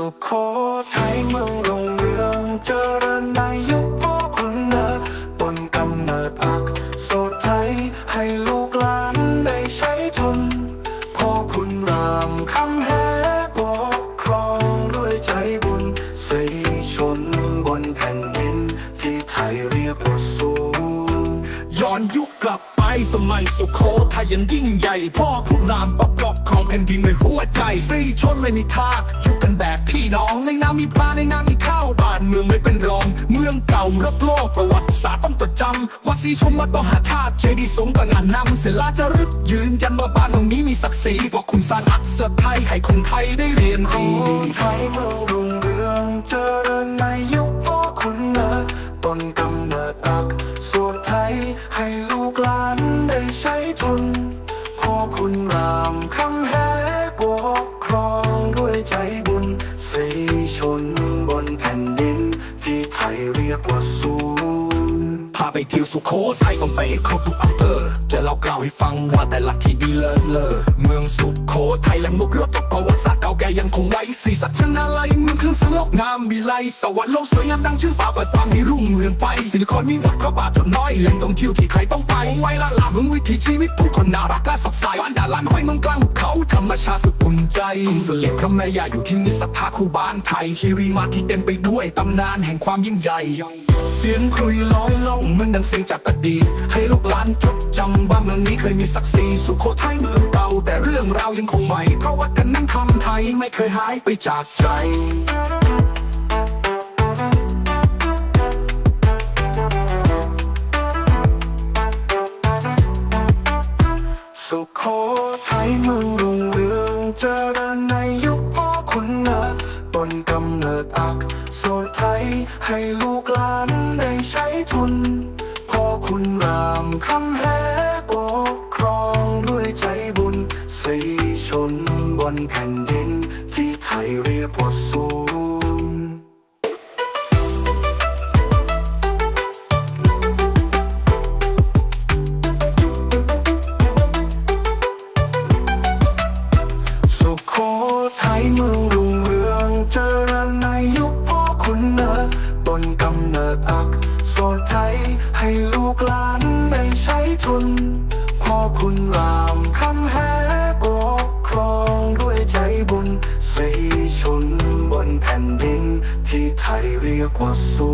สุโขทัยเมืองรงเรืองเจริญในยุคพ่อคุณเนอต้นกำเนิดอักโสไทยให้ลูกหลานได้ใช้ทนพ่อคุณรามคำแหปกครองด้วยใจบุญสีชนบนแผ่นดินที่ไทยเรียกว่าสูงย้อนยุค มัยสุโขทัยยังยิ่งใหญ่ พ่อผู้นำประกอบของแผ่นดินในหัวใจสี่ชนไม่มีทาสอยู่กันแบบพี่น้องในน้ำมีปลาในน้ำมีข้าวบ้านเมืองไม่เป็นรอง เมืองเก่ารับโลกประวัติศาสตร์ต้องจดจำวัดสีชมวัดมหาธาตุเจดีย์สูงกว่างานนำศิลาจารึกยืนยันว่าบ้านตรงนี้มีศักดิ์ศรีบอกคุณสร้างอักษรไทยให้คนไทยได้เรียนโอ้รู้ไทยเมืองรุ่งเรืองเจริญใน ทนพ่อคุณรามคำแหปกครองด้วยใจบุญสีชนบนแผ่นดิน ที่ไทยเรียกว่าสูงพาไปเที่ยวสุโขทัยต้องไปครบทุกอำเภอจะเล่ากล่าวให้ฟังว่าแต่ละที่ดีเลิศเลอเมืองสุโขทัยและมุกรถตกประวัติศาสตร์เก่าแก่ยังคงไว้สีสัชนาลัย เมืองเครื่องสลกงามวิไลสวรรค์โลกสวยงามดังชื่อฟ้าเปิดฟังให้รุ่งเรืองไปสิลิคอนมีวัดพระบาทจนน้อยแหล่งท่องเที่ยวที่ใครต้องไปไว้ละลามืองวิถีชีวิตผู้คนน่ารักและสดใสบ้านดาลันห้อยเมืองกลางหุบเขาธรรมชาติสุดอุ่นใจทุ่งเสลี่ยพระแม่ย่าอยู่ที่นี่ศรัทธาคู่บ้านไทยคีรีมาที่เต็มไปด้วยตำนานแห่งความยิ่งใหญ่เสียงครุยลอยล่องเหมือนดังเสียงจากอดีตให้ลูกหลานจดจำว่าเมืองนี้เคยมีศักดิ์ศรีสุโขทัยเมืองเก่าแต่เรื่องราวยังคงใหม่เพราะว่ากันนั้นคำไทยไม่เคยหายไปจากใจ เจริญในยุคพ่อคุณเนะต้นกำเนิดอักโสไทย ให้ลูกหลานได้ใช้ทุน พ่อคุณรามคำแหปกครองด้วยใจบุญสีชนบนแผ่นดิน ที่ไทยเรียกว่าสูางในยุคพ่อคุณเนอต้นกำเนิดอักโสไทย ให้ลูกหลานได้ใช้ทุน พ่อคุณรามคำแหปกครองด้วยใจบุญสีชนบนแผ่นดิน ที่ไทยเรียกว่าสู